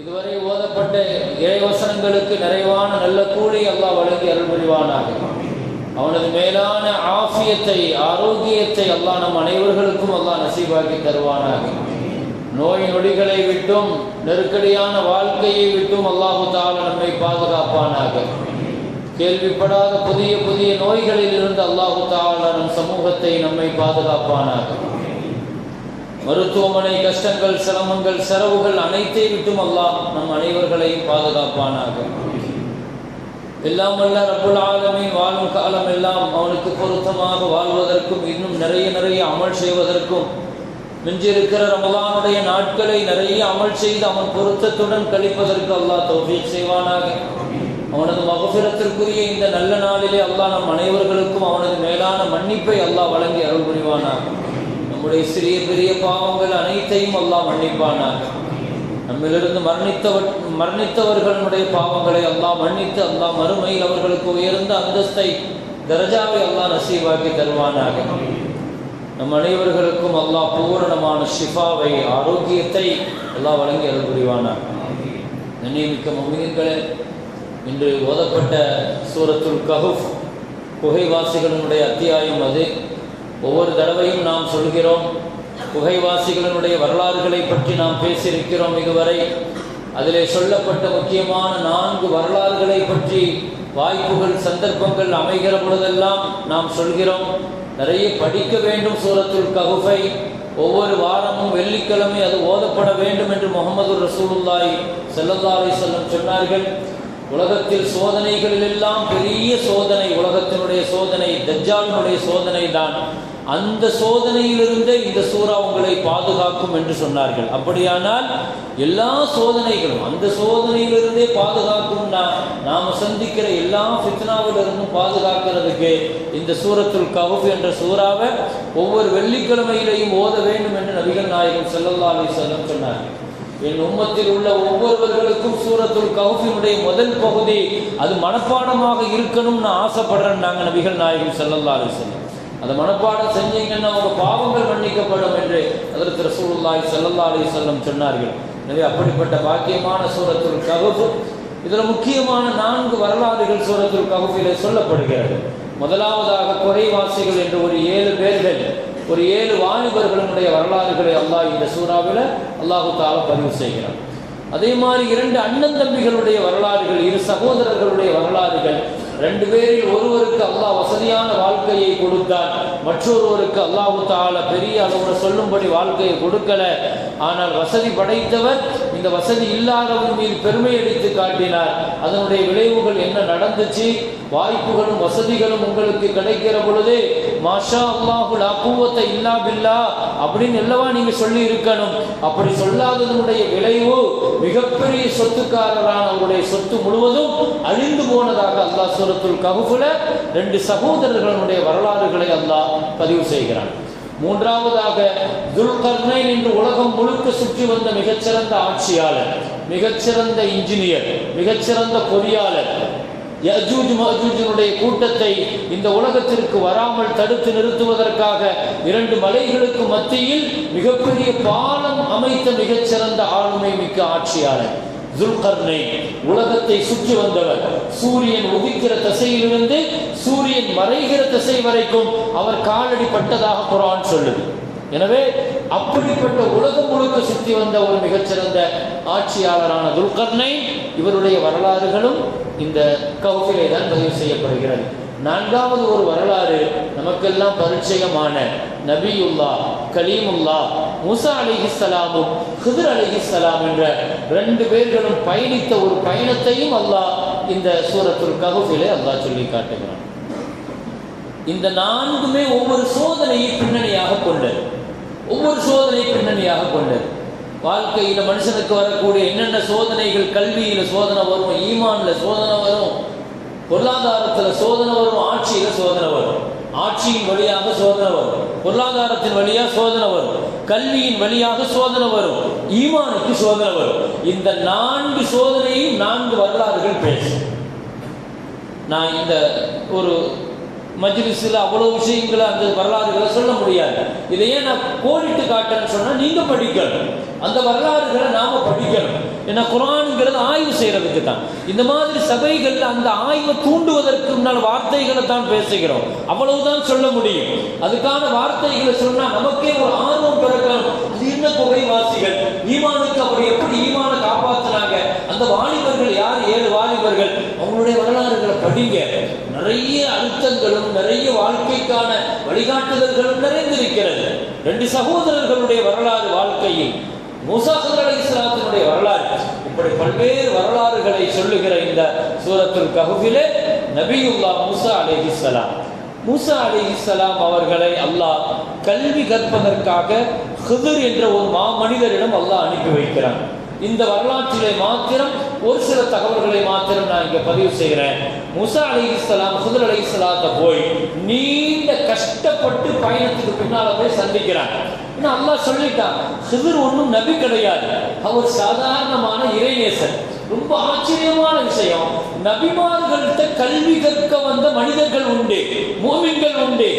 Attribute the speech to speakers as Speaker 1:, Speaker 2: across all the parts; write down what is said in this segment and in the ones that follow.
Speaker 1: இதுவரை ஓதப்பட்ட இறைவசனங்களுக்கு நிறைவான நல்ல கூலி அல்லாஹ் வழங்கி அருள் புரிவானாக. அவனது மேலான ஆஃபியத்தை ஆரோக்கியத்தை அல்லாஹ் நம் அனைவர்களுக்கும் அல்லாஹ் நசீபாக்கி தருவானாக. நோய் நொடிகளை விட்டும் நெருக்கடியான வாழ்க்கையை விட்டும் அல்லாஹு தாலா நம்மை பாதுகாப்பானாக. கேள்விப்படாத புதிய புதிய நோய்களில் இருந்து அல்லாஹு தாலா நம் சமூகத்தை நம்மை பாதுகாப்பானாக. மருத்துவமனை கஷ்டங்கள் சிரமங்கள் செலவுகள் அனைத்தை விட்டும் அல்லாஹ் நம் அனைவர்களையும் பாதுகாப்பானாக. எல்லாம் வல்ல ரப்புல் ஆலமே வாழும் காலம் எல்லாம் அவனுக்கு பொருத்தமாக வாழ்வதற்கும் இன்னும் நிறைய நிறைய அமல் செய்வதற்கும். மிஞ்சிருக்கிற ரமலானுடைய நாட்களை நிறைய அமல் செய்து அவன் பொருத்தத்துடன் கழிப்பதற்கு அல்லாஹ் தௌஃபீக் செய்வானாக. அவனது மகபிரத்திற்குரிய இந்த நல்ல நாளிலே அல்லாஹ் நம் அனைவர்களுக்கும் அவனது மேலான மன்னிப்பை அல்லாஹ் வழங்கி அருள் புரிவானாக. நம்முடைய சிறிய பெரிய பாவங்கள் அனைத்தையும் அல்லாஹ் மன்னிப்பானாக. நம்மிலிருந்து மரணித்தவர் மரணித்தவர்களுடைய பாவங்களை அல்லாஹ் மன்னித்து அல்லாஹ் மறுமையில் அவர்களுக்கு உயர்ந்த அந்தஸ்தை தரஜாவை அல்லாஹ் நசீவாக்கி தருவானாக. நம் அனைவர்களுக்கும் அல்லாஹ் பூரணமான ஷிஃபாவை ஆரோக்கியத்தை எல்லாம் வழங்கி அருள் புரிவானாக. நன்னியமிக்க மொமியங்களே இன்று ஓதப்பட்ட சூரத்துல் கஹுஃப் குகைவாசிகளினுடைய அத்தியாயம் அது. ஒவ்வொரு தடவையும் நாம் சொல்கிறோம் குகைவாசிகளினுடைய வரலாறுகளை பற்றி நாம் பேசியிருக்கிறோம் இதுவரை. அதிலே சொல்லப்பட்ட முக்கியமான நான்கு வரலாறுகளை பற்றி வாய்ப்புகள் சந்தர்ப்பங்கள் அமைகிற பொழுதெல்லாம் நாம் சொல்கிறோம். நிறைய படிக்க வேண்டும் சூரத்துல் ககுஃபை ஒவ்வொரு வாரமும் வெள்ளிக்கிழமை அது ஓதப்பட வேண்டும் என்று முகமது ரசூலுல்லாய் செல்லல்லா அலிசல்லம் சொன்னார்கள். உலகத்தில் சோதனைகளில் எல்லாம் பெரிய சோதனை உலகத்தினுடைய சோதனை தஜ்ஜாலினுடைய சோதனை தான் அந்த சோதனையிலிருந்தே இந்த சூறா உங்களை பாதுகாக்கும் என்று சொன்னார்கள். அப்படியானால் எல்லா சோதனைகளும் அந்த சோதனையிலிருந்தே பாதுகாக்கும் நாம் சந்திக்கிற எல்லா ஃபித்னாவிலிருந்தும் பாதுகாக்கிறதுக்கு இந்த சூரத்துல் கவுஃப் என்ற சூறாவை ஒவ்வொரு வெள்ளிக்கிழமையிலையும் ஓத வேண்டும் என்று நபிகள் நாயகம் செல்லல்லா அலி செல்லம் சொன்னார்கள். என் உம்மத்தில் உள்ள ஒவ்வொருவர்களுக்கும் சூரத்துல் கவுஃபினுடைய முதல் பகுதி அது மனப்பாடமாக இருக்கணும்னு ஆசைப்படுறேன் நாங்கள் நபிகள் நாயகம் செல்லல்லா அலி செல்லம் அந்த மனப்பாடம் செஞ்சீங்கன்னா அவங்க பாவங்கள் மன்னிக்கப்படும் என்று அதற்கு ரசூலுல்லாய் செல்லல்லா அலி செல்லம் சொன்னார்கள். எனவே அப்படிப்பட்ட பாக்கியமான சூரத்துல் கவுப்பு இதில் முக்கியமான நான்கு வரலாறுகள் சூரத்துல் கவுப்பிலே சொல்லப்படுகிறது. முதலாவதாக குறைவாசிகள் என்று ஒரு ஏழு பேர்கள் ஒரு ஏழு வாலிபர்களுடைய வரலாறுகளை அல்லாஹ் இந்த சூறாவில் அல்லாஹு பதிவு செய்கிறார் அதே மாதிரி இரண்டு அண்ணன் தம்பிகளுடைய வரலாறுகள் இரு சகோதரர்களுடைய வரலாறுகள் ரெண்டு பேரில் ஒருவருக்கு அல்லாஹ் வசதியான வாழ்க்கையை கொடுத்தான். மற்றொருவருக்கு அல்லாஹு தால பெரிய அளவுல சொல்லும்படி வாழ்க்கையை கொடுக்கல. ஆனால் வசதி படைத்தவர் இந்த வசதி இல்லாதவன் மீது பெருமை அடித்து காட்டினார். அதனுடைய விளைவுகள் என்ன நடந்துச்சு? வாய்ப்புகளும் வசதிகளும் உங்களுக்கு கிடைக்கிற பொழுது மாஷா அல்லாஹுல் அபூவத்தை இல்லா பில்லா அப்படின்னு எல்லவா நீங்க சொல்லி இருக்கணும். அப்படி சொல்லாததனுடைய விளைவு மிகப்பெரிய சொத்துக்காரரான அவருடைய சொத்து முழுவதும் அழிந்து போனதாக அல்லாஹ் சுரத்துல் கஹுஃபுல ரெண்டு சகோதரர்களுடைய வரலாறுகளை அல்லாஹ் பதிவு செய்கிறான். மூன்றாவதாக துல்கர்னைன் என்று உலகம் முழுக்க சுற்றி வந்த மிகச்சிறந்த ஆட்சியாளர் மிகச்சிறந்த இன்ஜினியர் மிகச்சிறந்த பொறியாளர் யஜூஜ் மஜூஜினுடைய கூட்டத்தை இந்த உலகத்திற்கு வராமல் தடுத்து நிறுத்துவதற்காக இரண்டு மலைகளுக்கு மத்தியில் மிகப்பெரிய பாலம் அமைத்த மிகச்சிறந்த ஆளுமை மிக்க ஆட்சியாளர். துல்கர்னை உலகத்தை சுற்றி வந்தவர். சூரியன் உதிக்கிற திசையிலிருந்து சூரியன் மறைகிற திசை வரைக்கும் அவர் காலடி பட்டதாக குரான் சொல்லுது. எனவே அப்படிப்பட்ட உலகம் முழுக்க சுற்றி வந்த ஒரு மிகச்சிறந்த ஆட்சியாளரான துல்கர்னை இவருடைய வரலாறுகளும் இந்த கவுஃபிலே தான் பதிவு செய்யப்படுகிறது. நான்காவது ஒரு வரலாறு நமக்கெல்லாம் பரிச்சயமான நபியுல்லா கலீமுல்லா முசா அலிஹிஸ்ஸலாமும் ஹிதர் அலிஹிஸ்ஸலாம் என்ற ரெண்டு பேர்களும் பயணித்த ஒரு பயணத்தையும் அல்லாஹ் இந்த சூரத்துல் ககுஃபிலே அல்லாஹ் சொல்லி காட்டுகிறான். இந்த நான்குமே ஒவ்வொரு சோதனையை பின்னணியாக கொண்டது. ஒவ்வொரு சோதனை பின்னணியாக கொண்டது. வாழ்க்கையில் மனுஷனுக்கு வரக்கூடிய என்னென்ன சோதனைகள் கல்வியில் சோதனை வரும் ஈமான்ல சோதனை வரும் பொருளாதாரத்துல சோதனை வரும் ஆட்சியில சோதனை வரும். ஆட்சியின் வழியாக சோதனை வரும். பொருளாதாரத்தின் வழியாக சோதனை வரும். கல்வியின் வழியாக சோதனை வரும். ஈமானுக்கு சோதனை வரும். இந்த நான்கு சோதனையும் நான்கு வரலாறுகள் பேசும் நான் இந்த ஒரு மஜ்லிஸில் அவ்வளோ விஷயங்களை அந்த வரலாறுகளை சொல்ல முடியாது. இதையே நான் கோடிட்டு காட்டுறேன்னு சொன்னால் நீங்கள் படிக்கணும். அந்த வரலாறுகளை நாம் படிக்கணும். ஏன்னா குரான்கிறது ஆய்வு செய்யறதுக்கு தான். இந்த மாதிரி சபைகள் அந்த ஆய்வை தூண்டுவதற்கு முன்னால் வார்த்தைகளை தான் பேசுகிறோம். அவ்வளவுதான் சொல்ல முடியும். அதுக்கான வார்த்தைகளை சொன்னா நமக்கே ஒரு ஆர்வம் பிறக்கணும் அது என்ன புகைவாசிகள்? ஈமானுக்கு அவர் எப்படி ஈமான காப்பாத்துனாங்க? அந்த வாலிபர்கள் யார்? ஏழு வாலிபர்கள். அவங்களுடைய வரலாறுகளை படிங்க. நிறைய அழுத்தங்களும் நிறைய வாழ்க்கைக்கான வழிகாட்டுதல்களும் நிறைந்திருக்கிறது. ரெண்டு சகோதரர்களுடைய வரலாறு வாழ்க்கையில். மூசாசர் அலி இஸ்லாத்தினுடைய வரலாறு. இப்படி பல்வேறு வரலாறுகளை சொல்லுகிற இந்த சூரத்துல் கஹுவிலே நபியுல்லா மூசா அலைஹிஸ்ஸலாம் மூசா அலைஹிஸ்ஸலாம் அவர்களை அல்லாஹ் கல்வி கற்பதற்காக ஹிதர் என்ற ஒரு மா மனிதரிடம் அல்லாஹ் அனுப்பி வைக்கிறான். இந்த வரலாற்றிலே மாத்திரம் ஒரு சில தகவல்களை மாத்திரம் நான் இங்க பதிவு செய்கிறேன். முசா அலி இஸ்லாம் ஹுதர் அலி இஸ்லாத்தை போய் நீண்ட கஷ்டப்பட்டு பயணத்துக்கு பின்னால போய் சந்திக்கிறாங்க. ஏன்னா அல்லாஹ் சொல்லிட்டான் ஹிதர் ஒன்றும் நபி கிடையாது. அவர் சாதாரணமான இறைநேசன். ரொம்ப ஆச்சரியமான விஷயம். நபிமார்கள்ட்ட கல்வி கற்க வந்த மனிதர்கள் உண்டு மோமின்கள் உண்டு.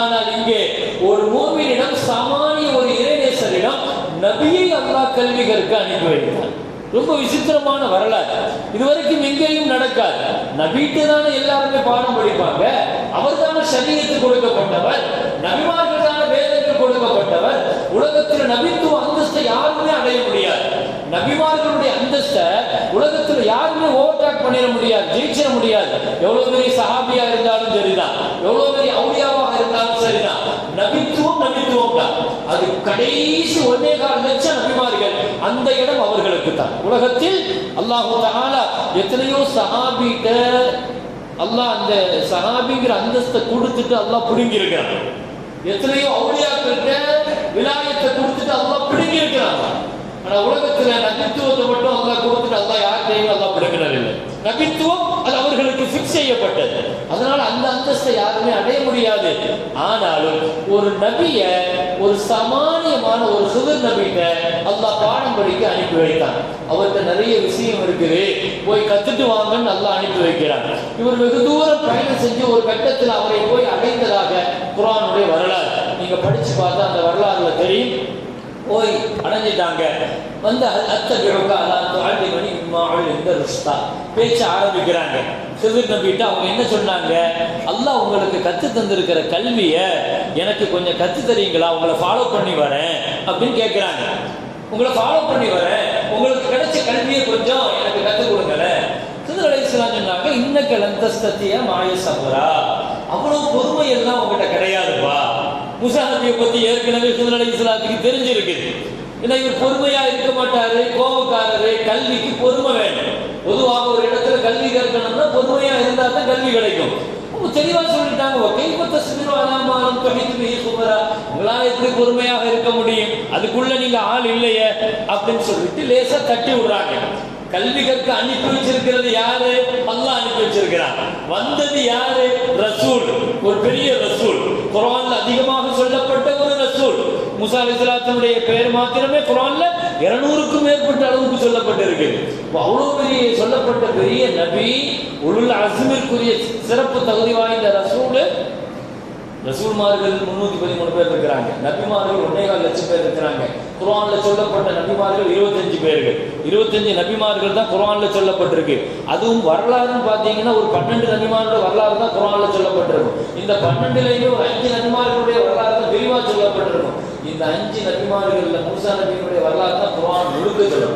Speaker 1: ஆனால் இங்கே ஒரு மோமினிடம் சாமானிய ஒரு இறைநேசரிடம் நபியை அல்லாஹ் கல்வி கற்க அனுப்பி வைத்தார் ரொம்ப விசித்திரமான வரலாறு. இதுவரைக்கும் எங்கேயும் நடக்காது. நபிட்டு தானே எல்லாருமே பாடம் படிப்பாங்க. அவர் தானே சரீரத்துக்கு கொடுக்கப்பட்டவர். நபிமார்கள் தானே வேதங்கள் கொடுக்கப்பட்டவர். உலகத்தில் நபித்துவ அந்தஸ்தை யாருமே அடைய முடியாது. நபிமார்களுடைய அந்தஸ்தை உலகத்தில் யாருமே ஓவர்டாக் பண்ணிட முடியாது ஜெயிச்சிட முடியாது. எவ்வளவு பெரிய சஹாபியா இருந்தாலும் சரிதான். எவ்வளவு பெரிய அவுளியாவாக இருந்தாலும் சரிதான். நபித்துவம் நபித்துவம் தான். அது கடைசி ஒன்னே கால லட்சம் நபிமார்கள் அந்த இடம் அவர்கள் தான் உலகத்தில் அல்லாஹு தகாலா எத்தனையோ சஹாபிட்ட அல்லாஹ் அந்த சஹாபிங்கிற அந்தஸ்தை கொடுத்துட்டு அல்லாஹ் பிடுங்கி இருக்கிறான் எத்தனையோ அவுளியாக்கிட்ட விலாயத்தை கொடுத்துட்டு அல்லாஹ் பிடுங்கி இருக்கிறான் ஆனா உலகத்துல நபித்துவத்தை மட்டும் அல்லாஹ் கொடுத்துட்டு அல்லாஹ் யார்கிட்டையும் அல்லாஹ் பிடுங்கினர் இல்லை நபித்துவம் அது அவர்களுக்கு ஃபிக்ஸ் செய்யப்பட்டது. அதனால அந்த அந்தஸ்தை யாருமே அடைய முடியாது. ஆனாலும் ஒரு நபிய ஒரு சமானியமான ஒரு சுதர் நபிட்ட அல்லாஹ் படிக்க அனுப்பி வைத்தான். அவர்கிட்ட நிறைய விஷயம் இருக்குது. போய் கத்துட்டு வாங்கன்னு நல்லா அனுப்பி வைக்கிறாங்க இவர் வெகு தூரம் பயணம் செஞ்சு ஒரு கட்டத்தில் அவரை போய் அடைந்ததாக குரானுடைய வரலாறு. நீங்க படிச்சு பார்த்தா அந்த வரலாறுல தெரியும். போய் அடைஞ்சிட்டாங்க. வந்து அத்த பிறகு மணி இம்மாவில் இந்த ருஷ்தா பேச்ச ஆரம்பிக்கிறாங்க. சிறுவர் நம்பிட்டு அவங்க என்ன சொன்னாங்க? அல்லாஹ் உங்களுக்கு கற்று தந்திருக்கிற கல்வியை எனக்கு கொஞ்சம் கற்று தரீங்களா? உங்களை ஃபாலோ பண்ணி வரேன் அப்படின்னு கேட்குறாங்க உங்களை ஃபாலோ பண்ணி வரேன் உங்களுக்கு கிடைச்ச கல்வியை கொஞ்சம் எனக்கு கற்றுக் கொடுங்களேன் சிதர் அலைஹிஸ்ஸலாம் சொன்னாங்க இன்னக்க லந்தஸ்தத்திய மாய சபரா அவ்வளவு பொறுமை எல்லாம் உங்ககிட்ட கிடையாதுப்பா. முசா நபியை பத்தி ஏற்கனவே சிதர் இஸ்லாத்துக்கு தெரிஞ்சிருக்குது ஏன்னா இவர் பொறுமையா இருக்க மாட்டாரு கோபக்காரரு கல்விக்கு பொறுமை வேணும். பொதுவாக ஒரு இடத்துல கல்வி கற்கணும்னா பொறுமையா இருந்தா தான் கல்வி கிடைக்கும். தெளிவா சொல்லிட்டாங்க. கைப்பத்த சிறு அலாமாலும் கணித்து மிக குமரா உங்களால் எப்படி பொறுமையாக இருக்க முடியும்? அதுக்குள்ள நீங்க ஆள் இல்லையே அப்படின்னு சொல்லிட்டு லேசா தட்டி விடுறாங்க. கல்வி கற்க அனுப்பி வச்சிருக்கிறது யாரு? அல்லாஹ் அனுப்பி வச்சிருக்கிறான். வந்தது யாரு? ரசூல். ஒரு பெரிய ரசூல். குரான் அதிகமாக சொல்லப்பட்ட ஒரு முசா அலிஸ்லாத்தினுடைய பெயர் மாத்திரமே குரான்ல இருநூறுக்கும் மேற்பட்ட அளவுக்கு சொல்லப்பட்டிருக்கு. அவ்வளவு பெரிய சொல்லப்பட்ட பெரிய நபி உள்ள அசுமிற்குரிய சிறப்பு தகுதி வாய்ந்த ரசூல் ரசூல்மார்கள் முன்னூத்தி பதிமூணு பேர் இருக்கிறாங்க. நபிமார்கள் ஒன்னேகால் லட்சம் பேர் இருக்கிறாங்க. குரான்ல சொல்லப்பட்ட நபிமார்கள் இருபத்தஞ்சு பேர்கள். இருபத்தஞ்சு நபிமார்கள் தான் குரான்ல சொல்லப்பட்டிருக்கு. அதுவும் வரலாறுன்னு பார்த்தீங்கன்னா ஒரு பன்னெண்டு நபிமாரோட வரலாறு தான் குரான்ல சொல்லப்பட்டிருக்கும். இந்த பன்னெண்டுலேயுமே ஒரு அஞ்சு நபிமார்களுடைய வரலாறு தான் விரிவா சொல்லப்பட்டிருக்கும். இந்த அஞ்சு நபிமார்கள்ல மூசா நபியினுடைய வரலாறு தான் குரான் முழுக்க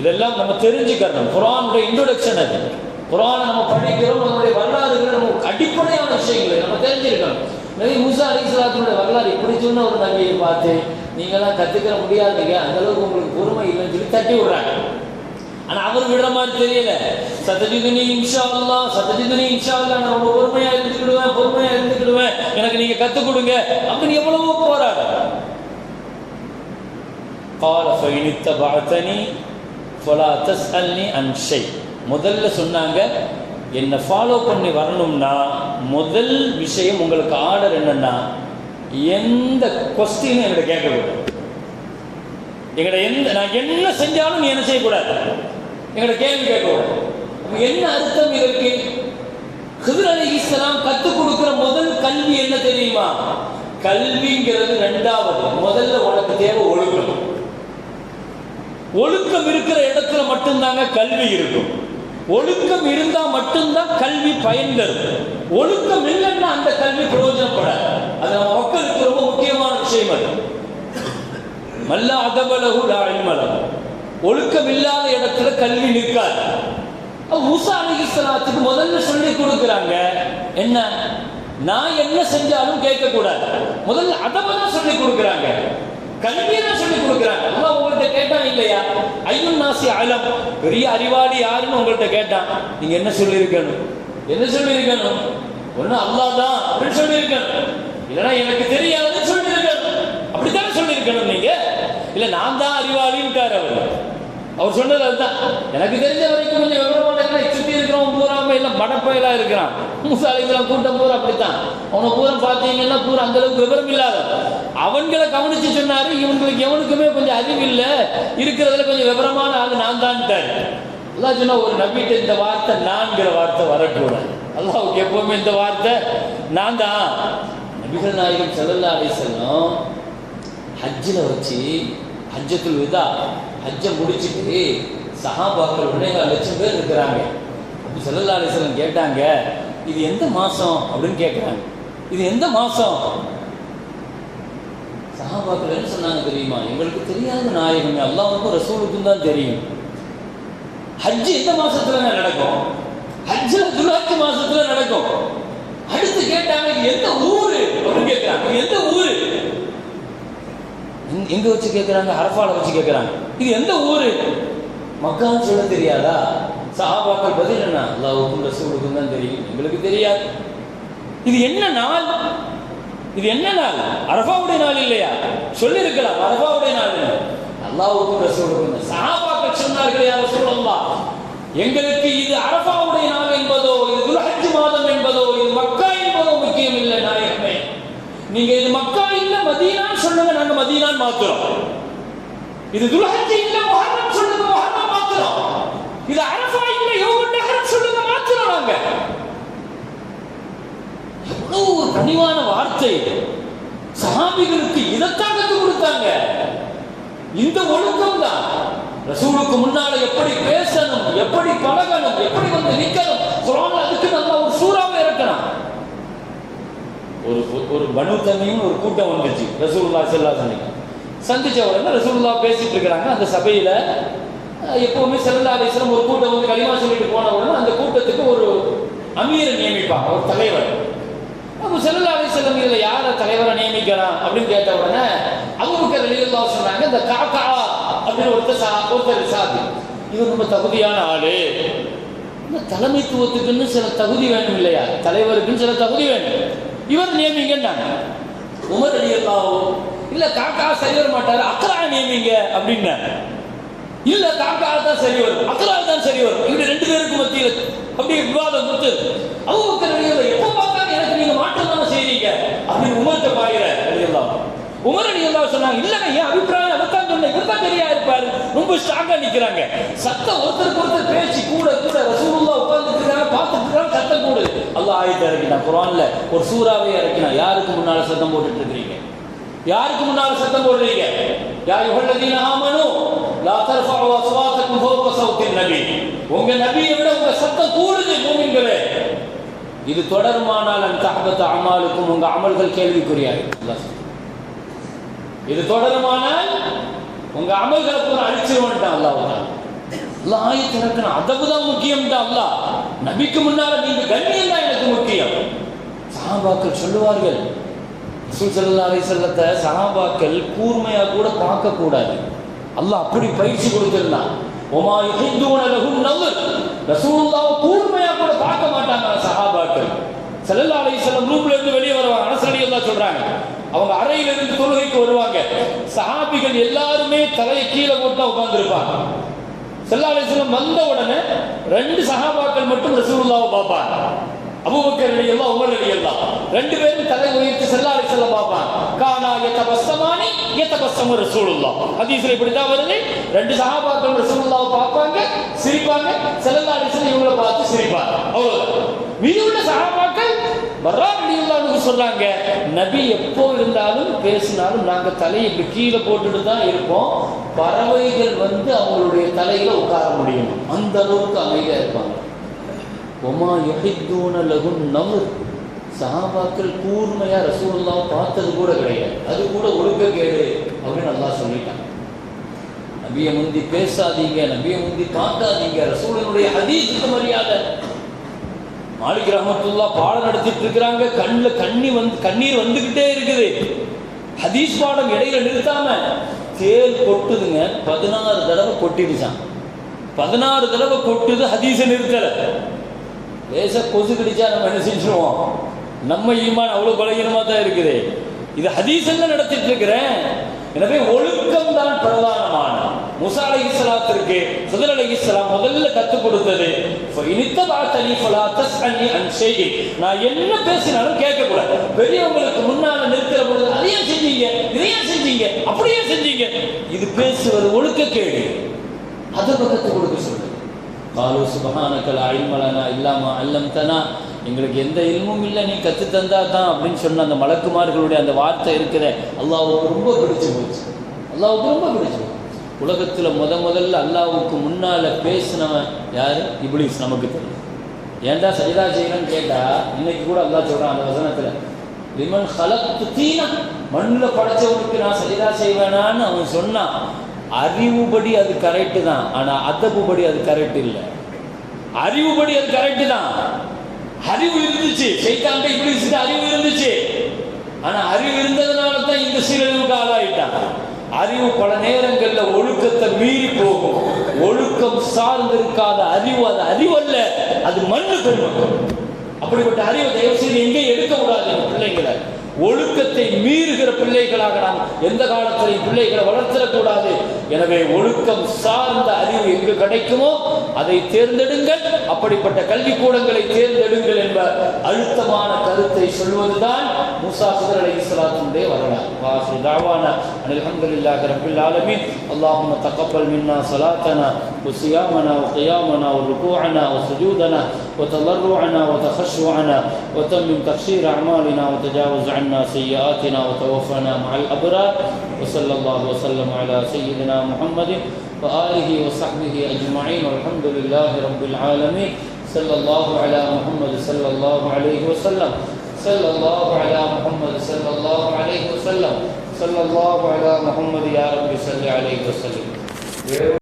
Speaker 1: இதெல்லாம் நம்ம தெரிஞ்சுக்கணும். குரானுடைய இன்ட்ரோடக்ஷன் அது. குரான் நம்ம படிக்கிறோம் நம்மளுடைய வரலாறுகள் நம்ம அடிப்படையான விஷயங்களை நம்ம தெரிஞ்சிருக்கணும் நபி மூசா அலிஸ்லாத்தினுடைய வரலாறு இப்படி சொன்ன ஒரு நபியை பார்த்து நீங்களாம் கற்றுக்கிற முடியாதுங்க. அந்த அளவுக்கு உங்களுக்கு பொறுமை இல்லைன்னு சொல்லி தட்டி விடுறாங்க. ஆனா அவர் விடுற மாதிரி தெரியல சத்தஜிதுனி இன்ஷா அல்லாஹ் சத்தஜிதுனி இன்ஷா அல்லாஹ் நான் ரொம்ப பொறுமையா இருந்துக்கிடுவேன் பொறுமையா இருந்துக்கிடுவேன் எனக்கு நீங்க கத்துக் கொடுங்க அப்படின்னு எவ்வளவோ போராடு قال فإن اتبعتني فلا تسألني عن شيء முதல்ல சொன்னாங்க என்னை ஃபாலோ பண்ணி வரணும்னா முதல் விஷயம் உங்களுக்கு ஆர்டர் என்னன்னா எந்த கொஸ்டினும் என்கிட்ட கேட்கக்கூடாது எங்கட எந்த நான் என்ன செஞ்சாலும் நீ என்ன செய்யக்கூடாது எங்களை கேள்வி கேட்கக்கூடாது என்ன அர்த்தம் இதற்கு? ஹிதர் அலி இஸ்லாம் கற்றுக் கொடுக்கிற முதல் கல்வி என்ன தெரியுமா? கல்விங்கிறது ரெண்டாவது முதல்ல உனக்கு தேவை ஒழுக்கம். ஒழுக்கம் இருக்கிற இடத்துல மட்டும்தாங்க கல்வி இருக்கும். ஒழுக்கம் இருந்தா மட்டும்தான் கல்வி பயன் தரும். ஒழுக்கம் இல்லைன்னா அந்த கல்வி பிரயோஜனப்படாது. அது நம்ம மக்களுக்கு ரொம்ப முக்கியமான விஷயம் அது. மல்ல அதபலகு லா ஒழுக்கம் இல்லாத இடத்துல கல்வி நிற்காது. அப்ப மூசா அலிஸ்லாத்துக்கு முதல்ல சொல்லி கொடுக்குறாங்க என்ன? நான் என்ன செஞ்சாலும் கேட்கக்கூடாது. முதல்ல அதப தான் சொல்லி கொடுக்குறாங்க. கல்வியை தான் சொல்லி கொடுக்குறாங்க. அல்லாஹ் உங்கள்கிட்ட கேட்டான் இல்லையா? ஐயன் நாசி அலம். பெரிய அறிவாளி யாருன்னு உங்கள்கிட்ட கேட்டான். நீங்க என்ன சொல்லியிருக்கணும்? என்ன சொல்லியிருக்கணும்? ஒண்ணு அல்லாஹ் தான் அப்படின்னு சொல்லியிருக்கணும். இல்லைன்னா எனக்கு தெரியாதுன்னு சொல்லியிருக்கணும். அப்படித்தானே சொல்லியிருக்கணும் நீங்க? இல்ல நான் தான் அறிவாளின்னு அவர் சொன்னது அதுதான். எனக்கு தெரிஞ்ச வரைக்கும் கொஞ்சம் விவரமான சுற்றி இருக்கிறவன் பூராம எல்லாம் மடப்பயலா இருக்கிறான். மூசாலைகளாம் கூட்டம் பூரா அப்படித்தான். அவனை பூரா பார்த்தீங்கன்னா பூரா அந்த அளவுக்கு விவரம் இல்லாத. அவன்களை கவனிச்சு சொன்னார் இவங்களுக்கு எவனுக்குமே கொஞ்சம் அறிவு இல்லை இருக்கிறதுல கொஞ்சம் விவரமான ஆள் நான் தான்ட்டாரு அல்லா சொன்னா ஒரு நம்பிட்டு இந்த வார்த்தை நான்கிற வார்த்தை வரக்கூடாது. அல்லாவுக்கு எப்பவுமே இந்த வார்த்தை நான் தான். நபிகள் நாயகம் செல்லல்லா அலைஹி ஹஜ்ஜில் வச்சு ஹஜ்ஜத்துல் விதா ஹஜ்ஜை முடிச்சுட்டு சஹாபாக்கள் உடனே லட்சம் பேர் இருக்கிறாங்க. அப்படி ஸல்லல்லாஹு அலைஹி கேட்டாங்க இது எந்த மாசம்? அப்படின்னு கேட்குறாங்க இது எந்த மாசம்? சஹாபாக்கள் என்ன சொன்னாங்க தெரியுமா? எங்களுக்கு தெரியாத நாயகமே அல்லாஹ்வுக்கும் ரசூலுக்கும் தான் தெரியும். ஹஜ் எந்த மாசத்துல நடக்கும்? ஹஜ்ஜு துலாத்து மாசத்துல நடக்கும். அடுத்து கேட்டாங்க இது எந்த ஊரு? அப்படின்னு கேட்கிறாங்க எந்த ஊரு? எங்க- வச்சு கேட்குறாங்க அரஃபால வச்சு கேட்குறாங்க இது எந்த ஊரு? மக்கான்னு சொல்ல தெரியாதா? சஹாபாக்கள் பதில் என்ன? அல்லாவுக்கும் ரசூலுக்கும் தான் தெரியும். எங்களுக்கு தெரியாது. இது என்ன நாள்? இது என்ன நாள்? அரபாவுடைய நாள் இல்லையா? சொல்லியிருக்கலாம். அரபாவுடைய நாள் அல்லாவுக்கும் ரசூலுக்கும் சஹாபாக்கள் சொன்னார்கள் யார் சொல்லலாம் எங்களுக்கு இது அரபாவுடைய நாள் என்பதோ இது துல்ஹஜ் மாதம் என்பதோ இது மக்கா என்பதோ முக்கியம் இல்லை நாயகமே. நீங்க இது மக்கா இல்ல மதீனான்னு சொல்லுங்க நாங்க மதீனான்னு மாத்துறோம். இது துல்ஹஜ் இல்ல முஹர்ரம் சொல்லுங்க முஹர்ரம் மாத்திரம். இது அரஃபா இல்ல யோகம் நகரம் சொல்லுங்க மாத்திரம் நாங்க. எவ்வளவு ஒரு கனிவான வார்த்தை இது. சஹாபிகளுக்கு இதைத்தான் கொடுத்தாங்க. இந்த ஒழுக்கம் தான் ரசூலுக்கு முன்னால எப்படி பேசணும் எப்படி பழகணும் எப்படி வந்து நிக்கணும் குரான் அதுக்கு நல்லா ஒரு சூறாவை இறக்கணும். ஒரு ஒரு பனு தண்ணியும் ஒரு கூட்டம் வந்துச்சு ரசூல்லா செல்லா தண்ணி சந்திச்ச உடனே ரசூல்லா பேசிட்டு இருக்கிறாங்க. அந்த சபையில எப்பவுமே சிறந்த அலிஸ்லாம் ஒரு கூட்டம் வந்து களிமா சொல்லிட்டு போன உடனே அந்த கூட்டத்துக்கு ஒரு அமீரை நியமிப்பாங்க ஒரு தலைவர். அப்போ செல்லா அலிஸ்லாம் இதில் யாரை தலைவரை நியமிக்கலாம் அப்படின்னு கேட்ட உடனே அவருக்கு வெளியில்லா சொன்னாங்க இந்த காக்கா அப்படின்னு ஒருத்தர் சா ஒருத்தர் சாதி. இவர் ரொம்ப தகுதியான ஆளு. இந்த தலைமைத்துவத்துக்குன்னு சில தகுதி வேணும் இல்லையா? தலைவருக்குன்னு சில தகுதி வேணும் இவர் நியமிங்கன்னாங்க. உமர் அலி அல்லாவோ இல்ல காக்கா சரி வர மாட்டாரு. அக்கரா நியமிங்க. அப்படின்னாங்க இல்ல காக்கா தான் சரி வரும். அக்கரா தான் சரி வரும். இப்படி ரெண்டு பேருக்கு மத்தியில் அப்படியே விவாதம் கொடுத்து அவங்க எப்ப எப்போ பார்த்தாலும் எனக்கு நீங்க மாற்றம் தானே செய்றீங்க? அப்படின்னு உமர்த்த பாயிர அலி உமர் அலி சொன்னாங்க இல்ல என் அபிப்பிராயம் அதைத்தான் சொன்னேன். இவர் தான் தெரியா இருப்பாரு. ரொம்ப ஸ்ட்ராங்கா நிக்கிறாங்க. சத்தம் ஒருத்தருக்கு ஒருத்தர் பேச்சு கூட கூட ரசூலுல்லா உட்கார்ந்துட்டு இருக்காங்க பார்த்துட்டு இருக்காங்க சத்தம் கூடு அல்லாஹ் ஆயத்தை இறக்கினா குரான்ல ஒரு சூறாவே இறக்கினா யாருக்கு முன்னால சத்தம் போட்டுட்டு இருக்கிறீங்க? யாருக்கு முன்னால சத்தம் போடுறீங்க? யார் யுஹல்லதீன ஆமனு லா தர்ஃபஉ அஸ்வாத்தக்கும் ஃபௌக சௌத்தின் நபி. உங்க நபியை விட உங்க சத்தம் கூடுது மூமின்களே. இது தொடருமானால் அந்த தஹபத்த அமாலுக்கும் உங்க அமல்கள் கேள்விக்குரியாது இது தொடருமானால் உங்க அமல்களுக்கு ஒரு அழிச்சிருவன்ட்டான் அல்லாஹ் அல்லாஹ் ஆயத்து அதவு தான் முக்கியம் அல்லாஹ். நபிக்கு முன்னால நீங்க கண்ணியம் தான் எனக்கு முக்கியம். சாபாக்கள் சொல்லுவார்கள் ரசூல் செல்லத்தை சஹாபாக்கள் கூர்மையாக கூட பார்க்கக்கூடாது அல்லாஹ் அப்படி பயிற்சி கொடுத்திருந்தான். ஒமா யுஹித்துன உணரகும் நவர் ரசூலுல்லாஹ் கூர்மையாக கூட பார்க்க மாட்டாங்க சஹாபாக்கள். ஸல்லல்லாஹு அலைஹி வஸல்லம் இருந்து வெளியே வருவாங்க. அனஸ் எல்லாம் சொல்றாங்க. அவங்க அறையில இருந்து தொழுகைக்கு வருவாங்க. சஹாபிகள் எல்லாருமே தலையை கீழே போட்டு உட்கார்ந்துருப்பாங்க. ஸல்லல்லாஹு அலைஹி வந்த உடனே ரெண்டு சஹாபாக்கள் மட்டும் ரசூலுல்லாவை பார்ப்பாங்க. அபூபக்கர் ரலியல்லாஹு உமர் ரலியல்லாஹு ரெண்டு பேரும் தலை உயர்த்தி ஸல்லல்லாஹு அலைஹி வஸல்லம் பார்ப்பாங்க. கானா யதபஸ்ஸமானி யதபஸ்ஸமு ரசூலுல்லாஹ். ஹதீஸ்ல இப்படி தான் வருது. ரெண்டு சகாபாக்கள் ரசூலுல்லாஹ்வை பார்ப்பாங்க சிரிப்பாங்க. ஸல்லல்லாஹு அலைஹி வஸல்லம் இவங்களை பார்த்து சிரிப்பாங்க. அவ்வளவுதான். மீதி உள்ள சஹாபாக்கள் பர்ரா ரலியல்லாஹு சொல்றாங்க நபி எப்போ இருந்தாலும் பேசினாலும் நாங்க தலையை இப்படி கீழே போட்டுட்டு தான் இருப்போம். பறவைகள் வந்து அவங்களுடைய தலையில உட்கார முடியும். அந்த அளவுக்கு அமைதியா இருப்பாங்க. ஒமா யொஹித்தூன லகுன் நமுர் சஹாபாக்கள் கூர்மையாக ரசூல்லாம் பார்த்தது கூட கிடையாது. அது கூட ஒழுக்கக்கேடு அப்படின்னு நல்லா சொல்லிட்டான். நபியை முந்தி பேசாதீங்க நபியை முந்தி தாக்காதீங்க ரசூலனுடைய ஹதீஸுக்கு மரியாதை. மாலிக் ரஹமத்துல்லா பாடம் நடத்திட்டு இருக்கிறாங்க. கண்ணில் கண்ணி வந்து கண்ணீர் வந்துக்கிட்டே இருக்குது. ஹதீஸ் பாடம் இடையில நிறுத்தாம தேல் கொட்டுதுங்க. பதினாறு தடவை கொட்டிடுச்சான் பதினாறு தடவை கொட்டுது ஹதீஸை நிறுத்தலை. லேச கொசு கடிச்சா நம்ம என்ன செஞ்சுருவோம்? நம்ம ஈமான் அவ்வளவு பலகீனமா தான் இருக்குது. இது ஹதீஸ் நடத்திட்டு இருக்கிறேன் எனவே ஒழுக்கம் தான் பிரதானமான. முசா அலை இஸ்லாத்திற்கு சுதர் அலை இஸ்லாம் முதல்ல கற்றுக் கொடுத்தது இனித்த வார்த்தனி ஃபலா தஸ்அல்னி அன் ஷைஇன் நான் என்ன பேசினாலும் கேட்கக்கூடாது. பெரியவங்களுக்கு முன்னால நிறுத்துற பொழுது அதையும் செஞ்சீங்க இதையும் செஞ்சீங்க அப்படியே செஞ்சீங்க. இது பேசுவது ஒழுக்க கேடு. அதை கற்றுக் கொடுக்க சொல்லுங்க காலு சுபஹானக்கல் அழிமலனா இல்லாம அல்லம்தனா எங்களுக்கு எந்த இல்மும் இல்லை நீ கற்று தந்தா தான் அப்படின்னு சொன்ன அந்த மலக்குமார்களுடைய அந்த வார்த்தை இருக்கிற அல்லாவுக்கு ரொம்ப பிடிச்சி போச்சு. அல்லாவுக்கு ரொம்ப பிடிச்சி போச்சு. உலகத்தில் முத முதல்ல அல்லாவுக்கு முன்னால் பேசினவன் யார்? இப்ளீஸ் நமக்கு தெரியும். ஏன்டா சஜிதா செய்யணும்னு கேட்டால் இன்னைக்கு கூட அல்லாஹ் சொல்கிறான் அந்த வசனத்தில் லிமன் ஹலத்து தீனா மண்ணில் படைச்சவனுக்கு நான் சஜிதா செய்வேனான்னு அவன் சொன்னான். அறிவுபடி அது கரெக்டு தான். ஆனால் அதப்புபடி அது கரெக்ட் இல்லை. அறிவுபடி அது கரெக்டு தான். அறிவு இருந்துச்சு. சைத்தாண்ட இப்படி அறிவு இருந்துச்சு. ஆனா அறிவு இருந்ததுனால தான் இந்த சீரழிவுக்கு ஆளாயிட்டான். அறிவு பல நேரங்களில் ஒழுக்கத்தை மீறி போகும். ஒழுக்கம் சார்ந்திருக்காத அறிவு அது அறிவு அல்ல அது மண்ணு பெருமக்கள் அப்படிப்பட்ட அறிவை தயவு செய்து எங்கேயும் எடுக்க கூடாது பிள்ளைங்களை. ஒழுக்கத்தை மீறுகிற பிள்ளைகளாக நாம் எந்த காலத்திலையும் பிள்ளைகளை வளர்த்திடக்கூடாது. எனவே ஒழுக்கம் சார்ந்த அறிவு எங்கு கிடைக்குமோ அதை தேர்ந்தெடுங்கள் அப்படிப்பட்ட கல்வி கூடங்களை தேர்ந்தெடுங்கள் என்ற அழுத்தமான கருத்தை சொல்வதுதான் மூசா சுதர் அலி இஸ்லாத்தினுடைய வரலாறு வாசு தாவான அல்ஹம்துலில்லாஹி ரப்பில் ஆலமீன் اللهم تقبل منا صلاتنا وصيامنا وقيامنا وركوعنا وسجودنا وتضرعنا وتخشعنا وتمم تقصير اعمالنا وتجاوز عنا سيئاتنا وتوفنا مع الابرار وصلى الله وسلم على سيدنا محمد وآله وصحبه أجمعين والحمد لله رب العالمين. صلى الله على محمد صلى الله عليه وسلم. صلى الله على محمد صلى الله عليه وسلم. صلى الله على محمد يا رب صل عليه وسلم.